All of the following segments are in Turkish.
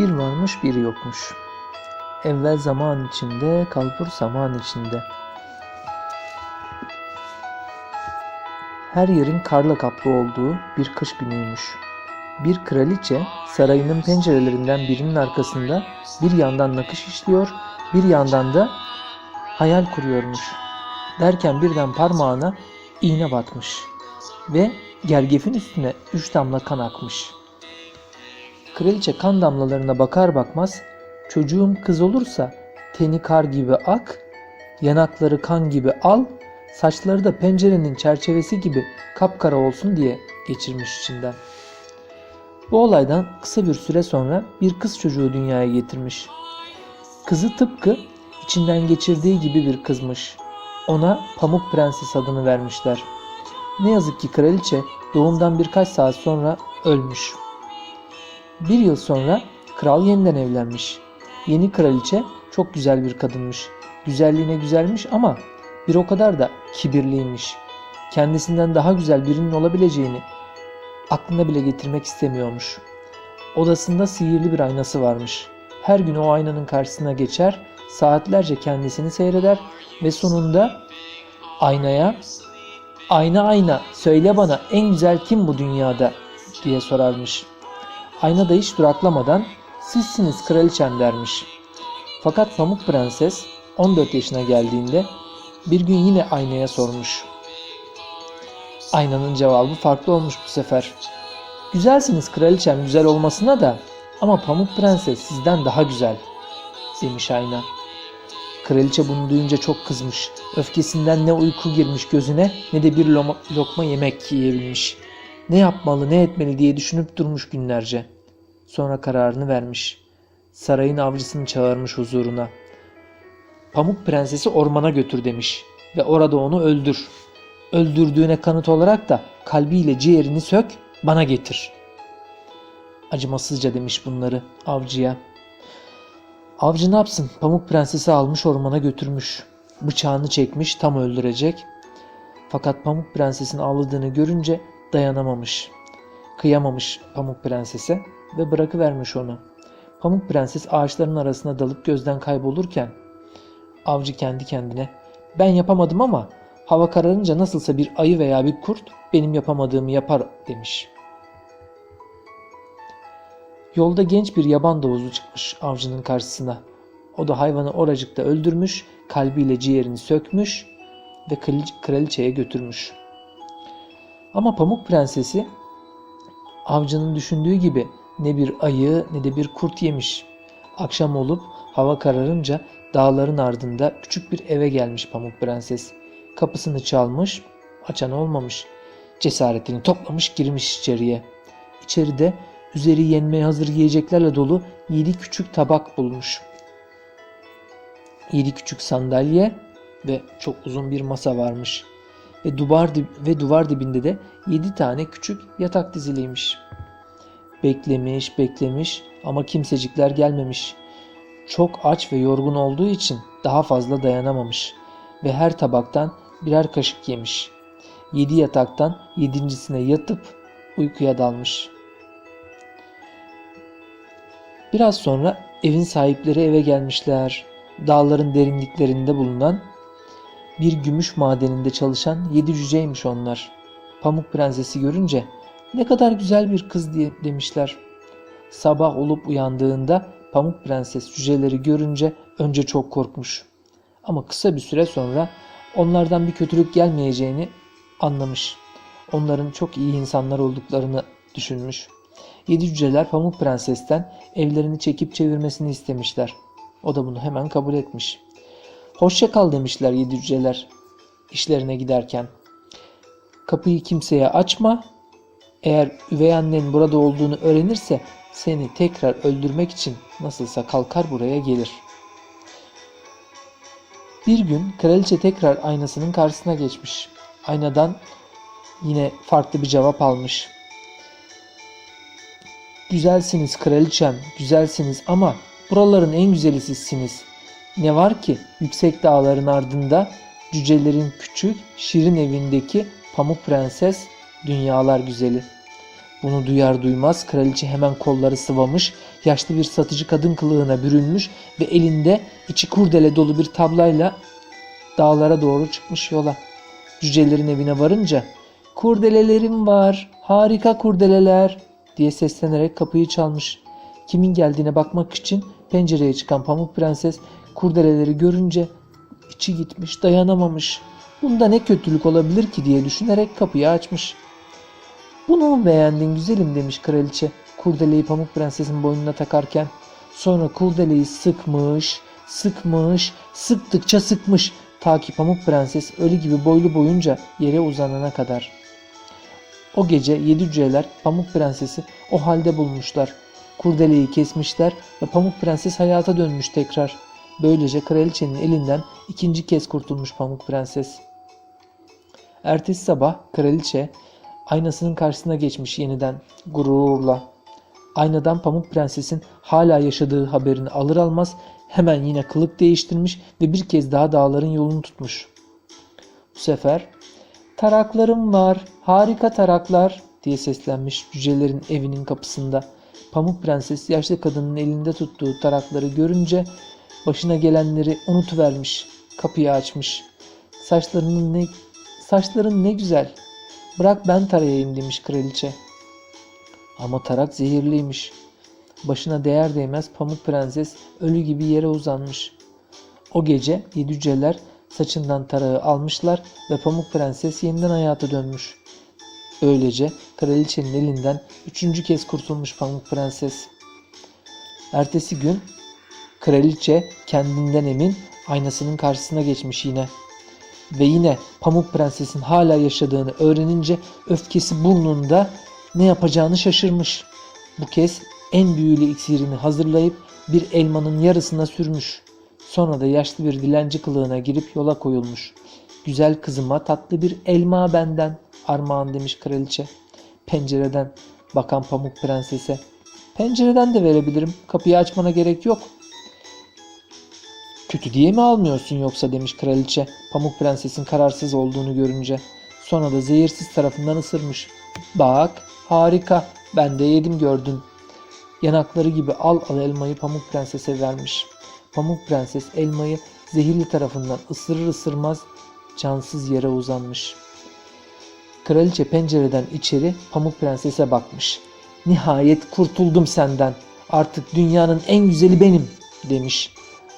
Bir varmış bir yokmuş. Evvel zaman içinde, kalbur zaman içinde. Her yerin karla kaplı olduğu bir kış günüymüş. Bir kraliçe sarayının pencerelerinden birinin arkasında bir yandan nakış işliyor, bir yandan da hayal kuruyormuş. Derken birden parmağına iğne batmış ve gergefin üstüne üç damla kan akmış. Kraliçe kan damlalarına bakar bakmaz çocuğum kız olursa teni kar gibi ak, yanakları kan gibi al, saçları da pencerenin çerçevesi gibi kapkara olsun diye geçirmiş içinden. Bu olaydan kısa bir süre sonra bir kız çocuğu dünyaya getirmiş. Kızı tıpkı içinden geçirdiği gibi bir kızmış. Ona Pamuk Prenses adını vermişler. Ne yazık ki kraliçe doğumdan birkaç saat sonra ölmüş. Bir yıl sonra kral yeniden evlenmiş. Yeni kraliçe çok güzel bir kadınmış. Güzelliğine güzelmiş ama bir o kadar da kibirliymiş. Kendisinden daha güzel birinin olabileceğini aklına bile getirmek istemiyormuş. Odasında sihirli bir aynası varmış. Her gün o aynanın karşısına geçer, saatlerce kendisini seyreder ve sonunda aynaya "Ayna ayna, söyle bana en güzel kim bu dünyada?" diye sorarmış. Ayna da hiç duraklamadan "Sizsiniz kraliçem." dermiş. Fakat Pamuk Prenses 14 yaşına geldiğinde bir gün yine aynaya sormuş. Aynanın cevabı farklı olmuş bu sefer. Güzelsiniz kraliçem güzel olmasına da ama Pamuk Prenses sizden daha güzel demiş ayna. Kraliçe bunu duyunca çok kızmış. Öfkesinden ne uyku girmiş gözüne ne de bir lokma yemek yiyebilmiş. Ne yapmalı ne etmeli diye düşünüp durmuş günlerce. Sonra kararını vermiş. Sarayın avcısını çağırmış huzuruna. Pamuk Prensesi ormana götür demiş ve orada onu öldür. Öldürdüğüne kanıt olarak da kalbiyle ciğerini sök bana getir. Acımasızca demiş bunları avcıya. Avcı ne yapsın? Pamuk Prensesi almış ormana götürmüş. Bıçağını çekmiş tam öldürecek. Fakat Pamuk Prenses'in ağladığını görünce dayanamamış. Kıyamamış Pamuk Prenses'e ve bırakıvermiş onu. Pamuk Prenses ağaçların arasına dalıp gözden kaybolurken avcı kendi kendine ben yapamadım ama hava kararınca nasılsa bir ayı veya bir kurt benim yapamadığımı yapar demiş. Yolda genç bir yaban domuzu çıkmış avcının karşısına. O da hayvanı oracıkta öldürmüş, kalbiyle ciğerini sökmüş ve kraliç- kraliçeye götürmüş. Ama Pamuk Prensesi avcının düşündüğü gibi ne bir ayı ne de bir kurt yemiş. Akşam olup hava kararınca dağların ardında küçük bir eve gelmiş Pamuk Prenses. Kapısını çalmış, açan olmamış. Cesaretini toplamış girmiş içeriye. İçeride üzeri yenmeye hazır yiyeceklerle dolu yedi küçük tabak bulmuş. Yedi küçük sandalye ve çok uzun bir masa varmış. Ve duvar ve duvar dibinde de yedi tane küçük yatak diziliymiş. Beklemiş, beklemiş ama kimsecikler gelmemiş. Çok aç ve yorgun olduğu için daha fazla dayanamamış ve her tabaktan birer kaşık yemiş. Yedi yataktan yedincisine yatıp uykuya dalmış. Biraz sonra evin sahipleri eve gelmişler. Dağların derinliklerinde bulunan bir gümüş madeninde çalışan yedi cüceymiş onlar. Pamuk Prensesi görünce ne kadar güzel bir kız diye demişler. Sabah olup uyandığında Pamuk Prenses cüceleri görünce önce çok korkmuş. Ama kısa bir süre sonra onlardan bir kötülük gelmeyeceğini anlamış. Onların çok iyi insanlar olduklarını düşünmüş. Yedi cüceler Pamuk Prenses'ten evlerini çekip çevirmesini istemişler. O da bunu hemen kabul etmiş. Hoşça kal demişler yedi cüceler işlerine giderken. Kapıyı kimseye açma. Eğer üvey annen burada olduğunu öğrenirse seni tekrar öldürmek için nasılsa kalkar buraya gelir. Bir gün kraliçe tekrar aynasının karşısına geçmiş. Aynadan yine farklı bir cevap almış. Güzelsiniz kraliçem, güzelsiniz ama buraların en güzeli sizsiniz. Ne var ki yüksek dağların ardında cücelerin küçük, şirin evindeki pamuk prenses dünyalar güzeli. Bunu duyar duymaz kraliçe hemen kolları sıvamış, yaşlı bir satıcı kadın kılığına bürünmüş ve elinde içi kurdele dolu bir tablayla dağlara doğru çıkmış yola. Cücelerin evine varınca kurdelelerim var, harika kurdeleler diye seslenerek kapıyı çalmış. Kimin geldiğine bakmak için pencereye çıkan Pamuk Prenses kurdeleleri görünce içi gitmiş, dayanamamış. Bunda ne kötülük olabilir ki diye düşünerek kapıyı açmış. Bunu mu beğendin güzelim demiş kraliçe kurdeleyi Pamuk Prenses'in boynuna takarken. Sonra kurdeleyi sıkmış, sıkmış, sıktıkça sıkmış ta ki Pamuk Prenses ölü gibi boylu boyunca yere uzanana kadar. O gece yedi cüceler Pamuk Prenses'i o halde bulmuşlar. Kurdeleyi kesmişler ve Pamuk Prenses hayata dönmüş tekrar. Böylece kraliçenin elinden ikinci kez kurtulmuş Pamuk Prenses. Ertesi sabah kraliçe aynasının karşısına geçmiş yeniden gururla. Aynadan Pamuk Prenses'in hala yaşadığı haberini alır almaz hemen yine kılık değiştirmiş ve bir kez daha dağların yolunu tutmuş. Bu sefer taraklarım var, harika taraklar diye seslenmiş cücelerin evinin kapısında. Pamuk Prenses yaşlı kadının elinde tuttuğu tarakları görünce başına gelenleri unutuvermiş. Kapıyı açmış. Saçlarının ne saçların ne güzel. Bırak ben tarayayım demiş kraliçe. Ama tarak zehirliymiş. Başına değer değmez Pamuk Prenses ölü gibi yere uzanmış. O gece yedi cüceler saçından tarağı almışlar ve Pamuk Prenses yeniden hayata dönmüş. Böylece kraliçenin elinden üçüncü kez kurtulmuş Pamuk Prenses. Ertesi gün kraliçe kendinden emin aynasının karşısına geçmiş yine. Ve yine Pamuk Prenses'in hala yaşadığını öğrenince öfkesi burnunda ne yapacağını şaşırmış. Bu kez en büyülü iksirini hazırlayıp bir elmanın yarısına sürmüş. Sonra da yaşlı bir dilenci kılığına girip yola koyulmuş. Güzel kızıma tatlı bir elma benden armağan demiş kraliçe. Pencereden bakan Pamuk Prenses'e. Pencereden de verebilirim. Kapıyı açmana gerek yok. Kötü diye mi almıyorsun yoksa demiş kraliçe Pamuk Prenses'in kararsız olduğunu görünce. Sonra da zehirsiz tarafından ısırmış. Bak harika ben de yedim gördün. Yanakları gibi al al elmayı Pamuk Prenses'e vermiş. Pamuk Prenses elmayı zehirli tarafından ısırır ısırmaz cansız yere uzanmış. Kraliçe pencereden içeri Pamuk Prenses'e bakmış. Nihayet kurtuldum senden. Artık dünyanın en güzeli benim demiş.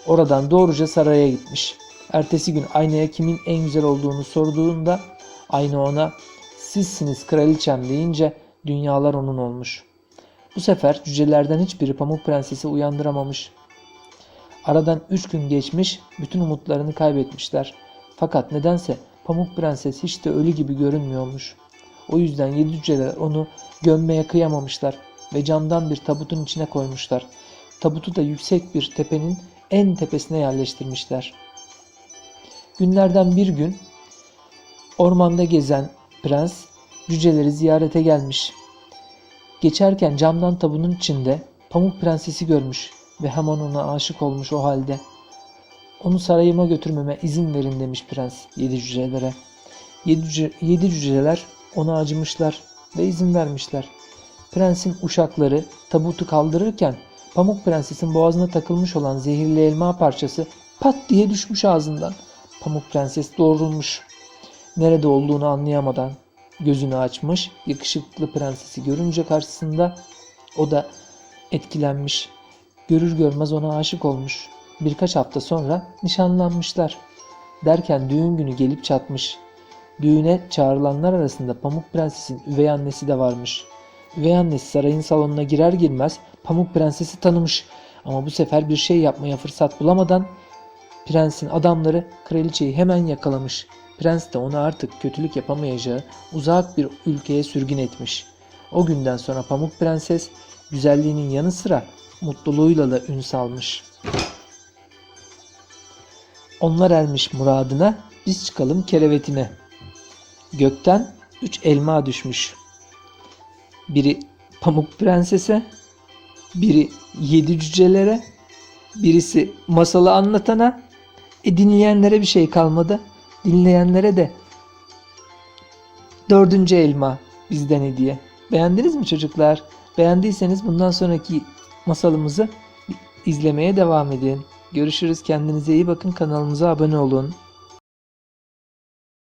Oradan doğruca saraya gitmiş. Ertesi gün aynaya kimin en güzel olduğunu sorduğunda ayna ona sizsiniz kraliçem deyince dünyalar onun olmuş. Bu sefer cücelerden hiçbiri Pamuk Prenses'i uyandıramamış. Aradan üç gün geçmiş, bütün umutlarını kaybetmişler. Fakat nedense Pamuk Prenses hiç de ölü gibi görünmüyormuş. O yüzden yedi cüceler onu gömmeye kıyamamışlar ve camdan bir tabutun içine koymuşlar. Tabutu da yüksek bir tepenin en tepesine yerleştirmişler. Günlerden bir gün ormanda gezen prens cüceleri ziyarete gelmiş. Geçerken camdan tabunun içinde Pamuk Prensesi görmüş ve hemen ona aşık olmuş o halde. Onu sarayıma götürmeme izin verin demiş prens yedi cücelere. Yedi, cüce, yedi cüceler ona acımışlar ve izin vermişler. Prensin uşakları tabutu kaldırırken Pamuk Prenses'in boğazına takılmış olan zehirli elma parçası pat diye düşmüş ağzından. Pamuk Prenses doğrulmuş. Nerede olduğunu anlayamadan gözünü açmış. Yakışıklı prensesi görünce karşısında o da etkilenmiş. Görür görmez ona aşık olmuş. Birkaç hafta sonra nişanlanmışlar. Derken düğün günü gelip çatmış. Düğüne çağrılanlar arasında Pamuk Prenses'in üvey annesi de varmış. Üvey annesi sarayın salonuna girer girmez Pamuk Prenses'i tanımış. Ama bu sefer bir şey yapmaya fırsat bulamadan prensin adamları kraliçeyi hemen yakalamış. Prens de ona artık kötülük yapamayacağı uzak bir ülkeye sürgün etmiş. O günden sonra Pamuk Prenses güzelliğinin yanı sıra mutluluğuyla da ün salmış. Onlar ermiş muradına, biz çıkalım kerevetine. Gökten üç elma düşmüş. Biri Pamuk Prenses'e, biri yedi cücelere, birisi masalı anlatana, e dinleyenlere bir şey kalmadı. Dinleyenlere de dördüncü elma bizden hediye. Beğendiniz mi çocuklar? Beğendiyseniz bundan sonraki masalımızı izlemeye devam edin. Görüşürüz. Kendinize iyi bakın. Kanalımıza abone olun.